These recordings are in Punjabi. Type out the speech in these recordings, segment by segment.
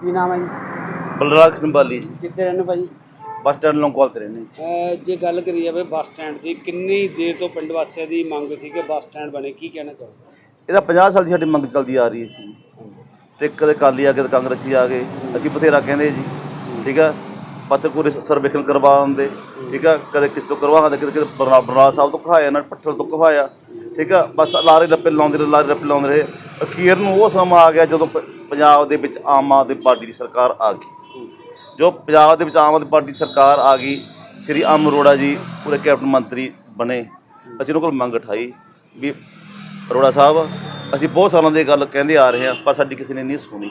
ਕੀ ਨਾਮ ਹੈ ਜੀ? ਬਲਰਾਜ ਸੰਭਾਲੀ ਕਿੱਥੇ ਰਹਿੰਦੇ ਭਾਜੀ? ਬੱਸ ਸਟੈਂਡ ਲੰਗੋਵਾਲ ਤੇ ਰਹਿੰਦੇ ਜੀ। ਅਹ ਜੇ ਗੱਲ ਕਰੀ ਜਾਵੇ ਬੱਸ ਸਟੈਂਡ ਦੀ ਕਿੰਨੀ ਦੇਰ ਤੋਂ ਪਿੰਡ ਵਾਸੀਆਂ ਦੀ ਮੰਗ ਸੀ ਕਿ ਬੱਸ ਸਟੈਂਡ ਬਣੇ? ਕੀ ਕਹਿਣਾ ਚਾਹੋਗੇ? ਇਹਦਾ 50 ਸਾਲ ਦੀ ਸਾਡੀ ਮੰਗ ਚੱਲਦੀ ਆ ਰਹੀ ਸੀ। ਤੇ ਕਦੇ ਕਾਲੀ ਆ ਗਏ ਤੇ ਕਾਂਗਰਸੀ ਆ ਗਏ। ਅਸੀਂ ਬਥੇਰਾ ਕਹਿੰਦੇ ਜੀ ਠੀਕ ਆ? ਬਸ ਕੋਈ ਸਰਵੇਖਣ ਕਰਵਾ ਦਿੰਦੇ ਠੀਕ ਆ? ਕਦੇ ਕਿਸ ਤੋਂ ਕਰਵਾਉਂਦੇ ਕਿਤੇ ਕਿਤੇ ਬਰਨਾ- ਬਰਨਾਲਾ ਸਾਹਿਬ ਤੋਂ ਕਹਾਇਆ ਨਾ ਪੱਠਲ ਤੋਂ ਕਹਾਇਆ। ਠੀਕ ਆ? ਬਸ ਲਾਰੇ ਲੱਪੇ ਲਾਉਂਦੇ ਰਹੇ, ਲਾਰੇ ਲੱਪੇ ਲਾਉਂਦੇ ਰਹੇ। ਅਖੀਰ ਨੂੰ ਉਹ ਸਮਾਂ ਆ ਗਿਆ ਜਦੋਂ ਪ- ਪੰਜਾਬ ਦੇ ਵਿੱਚ ਆਮ ਆਦਮੀ ਪਾਰਟੀ ਦੀ ਸਰਕਾਰ ਆ ਗਈ। ਜੋ ਪੰਜਾਬ ਦੇ ਵਿੱਚ ਆਮ ਆਦਮੀ ਪਾਰਟੀ ਦੀ ਸਰਕਾਰ ਆ ਗਈ, ਸ੍ਰੀ ਅਮ ਅਰੋੜਾ ਜੀ ਪੂਰੇ ਕੈਬਨਿਟ ਮੰਤਰੀ ਬਣੇ। ਅਸੀਂ ਉਹਨਾਂ ਕੋਲ ਮੰਗ ਉਠਾਈ ਵੀ ਅਰੋੜਾ ਸਾਹਿਬ, ਅਸੀਂ ਬਹੁਤ ਸਾਲਾਂ ਦੀ ਇਹ ਗੱਲ ਕਹਿੰਦੇ ਆ ਰਹੇ ਹਾਂ, ਪਰ ਸਾਡੀ ਕਿਸੇ ਨੇ ਨਹੀਂ ਸੁਣੀ।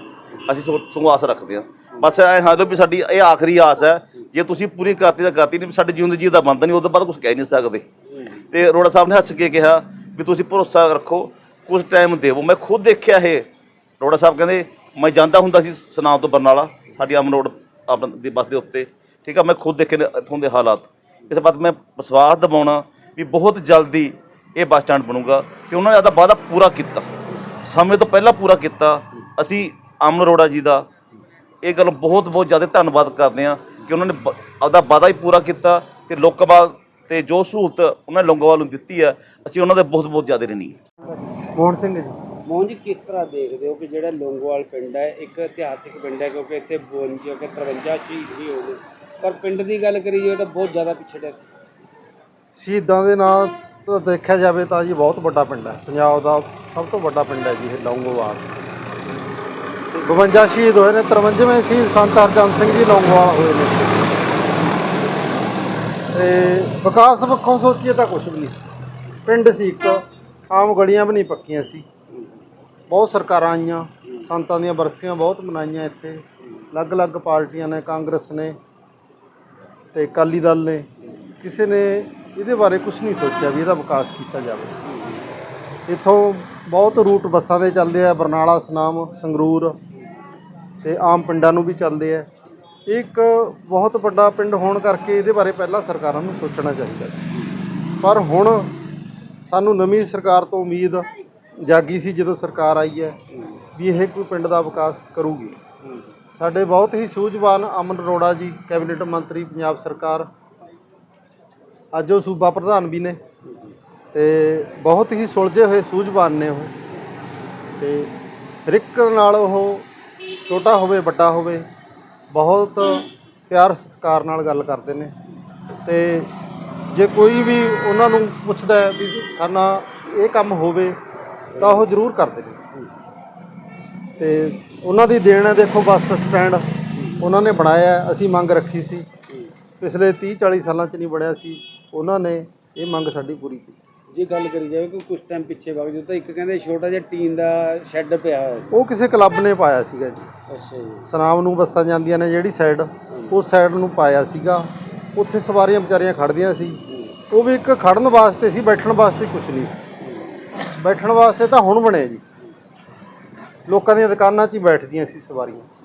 ਅਸੀਂ ਸੋ ਤੋਂ ਆਸ ਰੱਖਦੇ ਹਾਂ। ਬਸ ਐ ਹਾਲੋ ਵੀ ਸਾਡੀ ਇਹ ਆਖਰੀ ਆਸ ਹੈ, ਜੇ ਤੁਸੀਂ ਪੂਰੀ ਕਰਤੀ ਤਾਂ ਕਰਤੀ, ਨਹੀਂ ਸਾਡੀ ਜਿਉਂਦੀ ਜੀ ਦਾ ਬੰਦ ਨਹੀਂ, ਉਦੋਂ ਬਾਅਦ ਕੁਝ ਕਹਿ ਨਹੀਂ ਸਕਦੇ। ਤੇ ਅਰੋੜਾ ਸਾਹਿਬ ਨੇ ਹੱਸ ਕੇ ਕਿਹਾ ਵੀ ਤੁਸੀਂ ਭਰੋਸਾ ਰੱਖੋ ਕੁਝ ਟਾਈਮ ਦੇਵੋ। ਮੈਂ ਖੁਦ ਦੇਖਿਆ ਇਹ। ਅਰੋੜਾ ਸਾਹਿਬ ਕਹਿੰਦੇ, ਮੈਂ ਜਾਂਦਾ ਹੁੰਦਾ ਸੀ ਸਨਾਮ ਤੋਂ ਬਰਨਾਲਾ, ਸਾਡੀ ਅਮਨ ਰੋਡ, ਆਪਣ ਦੀ ਬੱਸ ਦੇ ਉੱਤੇ। ਠੀਕ ਆ, ਮੈਂ ਖੁਦ ਦੇਖੇ ਨੇ ਇੱਥੋਂ ਦੇ ਹਾਲਾਤ। ਇਸ ਬਾਤ ਮੈਂ ਵਿਸ਼ਵਾਸ ਦਿਵਾਉਣਾ ਵੀ ਬਹੁਤ ਜਲਦੀ ਇਹ ਬੱਸ ਸਟੈਂਡ ਬਣੂਗਾ ਤੇ ਉਹਨਾਂ ਨੇ ਆਪਦਾ ਵਾਅਦਾ ਪੂਰਾ ਕੀਤਾ। ਸਮੇਂ ਤੋਂ ਪਹਿਲਾਂ ਪੂਰਾ ਕੀਤਾ। ਅਸੀਂ ਅਮਨ ਅਰੋੜਾ ਜੀ ਦਾ ਇਹ ਗੱਲ ਬਹੁਤ ਬਹੁਤ ਜ਼ਿਆਦਾ ਧੰਨਵਾਦ ਕਰਦੇ ਹਾਂ ਕਿ ਉਹਨਾਂ ਨੇ ਬ- ਆਪਦਾ ਵਾਅਦਾ ਹੀ ਪੂਰਾ ਕੀਤਾ ਤੇ ਲੋਕਾਂ ਬਾਅਦ ਤੇ ਜੋ ਸਹੂਲਤ ਉਹਨਾਂ ਲੌਂਗੋਵਾਲ ਨੂੰ ਦਿੱਤੀ ਹੈ ਅਸੀਂ ਉਹਨਾਂ ਦੇ ਬਹੁਤ ਬਹੁਤ ਜ਼ਿਆਦਾ ਰਣੀ ਮੋਹਨ ਸਿੰਘ ਜੀ। ਮੋਹਨ ਜੀ ਕਿਸ ਤਰ੍ਹਾਂ ਦੇਖਦੇ ਹੋ ਕਿ ਜਿਹੜਾ ਲੋਂਗੋਵਾਲ ਪਿੰਡ ਹੈ ਇੱਕ ਇਤਿਹਾਸਿਕ ਪਿੰਡ ਹੈ ਕਿਉਂਕਿ ਇੱਥੇ 52 ਕਿ 53 ਸ਼ਹੀਦ ਵੀ ਹੋਏ ਨੇ। ਪਰ ਪਿੰਡ ਦੀ ਗੱਲ ਕਰੀ ਜਾਵੇ ਤਾਂ ਬਹੁਤ ਜ਼ਿਆਦਾ ਪਿਛੜਿਆ ਸ਼ਹੀਦਾਂ ਦੇ ਨਾਂ ਤੋਂ ਦੇਖਿਆ ਜਾਵੇ ਤਾਂ ਜੀ ਬਹੁਤ ਵੱਡਾ ਪਿੰਡ ਹੈ। ਪੰਜਾਬ ਦਾ ਸਭ ਤੋਂ ਵੱਡਾ ਪਿੰਡ ਹੈ ਜੀ ਇਹ ਲੌਂਗੋਵਾਲ। 52 ਸ਼ਹੀਦ ਹੋਏ ਨੇ 53ਵੇਂ ਸ਼ਹੀਦ ਸੰਤ ਹਰਚੰਦ ਸਿੰਘ ਜੀ ਲੌਂਗੋਵਾਲ ਹੋਏ ਨੇ। ਤੇ ਵਿਕਾਸ ਪੱਖੋਂ ਸੋਚੀਏ ਤਾਂ ਕੁਝ ਵੀ ਨਹੀਂ। ਪਿੰਡ ਸੀ ਇੱਕ, ਆਮ ਗਲੀਆਂ ਵੀ ਨਹੀਂ ਪੱਕੀਆਂ ਸੀ। ਬਹੁਤ ਸਰਕਾਰਾਂ ਆਈਆਂ, ਸੰਤਾਂ ਦੀਆਂ ਬਰਸੀਆਂ ਬਹੁਤ ਮਨਾਈਆਂ ਇੱਥੇ। ਅਲੱਗ-ਅਲੱਗ ਪਾਰਟੀਆਂ ਨੇ, ਕਾਂਗਰਸ ਨੇ ਤੇ ਅਕਾਲੀ ਦਲ ਨੇ। ਕਿਸੇ ਨੇ ਇਹਦੇ ਬਾਰੇ ਕੁਝ ਨਹੀਂ ਸੋਚਿਆ ਵੀ ਇਹਦਾ ਵਿਕਾਸ ਕੀਤਾ ਜਾਵੇ। ਇੱਥੋਂ ਬਹੁਤ ਰੂਟ ਬੱਸਾਂ ਦੇ ਚੱਲਦੇ ਆ, ਬਰਨਾਲਾ, ਸਨਾਮ, ਸੰਗਰੂਰ ਤੇ ਆਮ ਪਿੰਡਾਂ ਨੂੰ ਵੀ ਚੱਲਦੇ ਆ। ਇੱਕ ਬਹੁਤ ਵੱਡਾ ਪਿੰਡ ਹੋਣ ਕਰਕੇ ਇਹਦੇ ਬਾਰੇ ਪਹਿਲਾਂ ਸਰਕਾਰਾਂ ਨੂੰ ਸੋਚਣਾ ਚਾਹੀਦਾ ਸੀ। ਪਰ ਹੁਣ ਸਾਨੂੰ ਨਵੀਂ ਸਰਕਾਰ ਤੋਂ ਉਮੀਦ ਜਾਗੀ ਸੀ ਜਦੋਂ ਸਰਕਾਰ ਆਈ ਹੈ ਵੀ ਇਹ ਕੋਈ ਪਿੰਡ ਦਾ ਵਿਕਾਸ ਕਰੂਗੀ। ਸਾਡੇ ਬਹੁਤ ਹੀ ਸੂਝਵਾਨ ਅਮਨ ਅਰੋੜਾ ਜੀ, ਕੈਬਨਿਟ ਮੰਤਰੀ, ਪੰਜਾਬ ਸਰਕਾਰ, ਅੱਜ ਉਹ ਸੂਬਾ ਪ੍ਰਧਾਨ ਵੀ ਨੇ ਤੇ ਬਹੁਤ ਹੀ ਸੁਲਝੇ ਹੋਏ ਸੂਝਵਾਨ ਨੇ ਉਹ ਤੇ ਹਰ ਇੱਕ ਨਾਲ ਉਹ ਛੋਟਾ ਹੋਵੇ, ਵੱਡਾ ਹੋਵੇ ਬਹੁਤ ਪਿਆਰ ਸਤਿਕਾਰ ਨਾਲ ਗੱਲ ਕਰਦੇ ਨੇ ਤੇ ਜੇ ਕੋਈ ਵੀ ਉਹਨਾਂ ਨੂੰ ਪੁੱਛਦਾ ਹੈ ਵੀ ਸਾਡਾ ਇਹ ਕੰਮ ਹੋਵੇ ਤਾਂ ਉਹ ਜ਼ਰੂਰ ਕਰਦੇ ਨੇ। ਤੇ ਉਹਨਾਂ ਦੀ ਦੇਣ ਹੈ ਦੇਖੋ ਬੱਸ ਸਟੈਂਡ ਉਹਨਾਂ ਨੇ ਬਣਾਇਆ ਅਸੀਂ ਮੰਗ ਰੱਖੀ ਸੀ। ਪਿਛਲੇ 30 40 ਸਾਲਾਂ ਚ ਨਹੀਂ ਬਣਿਆ ਸੀ ਉਹਨਾਂ ਨੇ ਇਹ ਮੰਗ ਸਾਡੀ ਪੂਰੀ ਕੀਤੀ। ਜੇ ਗੱਲ ਕਰੀ ਜਾਵੇ ਕਿ ਕੁਝ ਟਾਈਮ ਪਿੱਛੇ ਵਗ ਤਾਂ ਇੱਕ ਕਹਿੰਦੇ ਛੋਟਾ ਜਿਹਾ ਟੀਨ ਦਾ ਸ਼ੈੱਡ ਪਿਆ ਹੋਇਆ। ਉਹ ਕਿਸੇ ਕਲੱਬ ਨੇ ਪਾਇਆ ਸੀਗਾ ਜੀ। ਅੱਛਾ ਜੀ। ਸਨਾਮ ਨੂੰ ਬੱਸਾਂ ਜਾਂਦੀਆਂ ਨੇ ਜਿਹੜੀ ਸਾਈਡ ਉਸ ਸਾਈਡ ਨੂੰ ਪਾਇਆ ਸੀਗਾ। ਉੱਥੇ ਸਵਾਰੀਆਂ ਵਿਚਾਰੀਆਂ ਖੜਦੀਆਂ ਸੀ। ਉਹ ਵੀ ਇੱਕ ਖੜਨ ਵਾਸਤੇ ਸੀ, ਬੈਠਣ ਵਾਸਤੇ ਕੁਝ ਨਹੀਂ ਸੀ। ਬੈਠਣ ਵਾਸਤੇ ਤਾਂ ਹੁਣ ਬਣੇ ਜੀ। ਲੋਕਾਂ ਦੀਆਂ ਦੁਕਾਨਾਂ 'ਚ ਹੀ ਬੈਠਦੀਆਂ ਸੀ ਸਵਾਰੀਆਂ।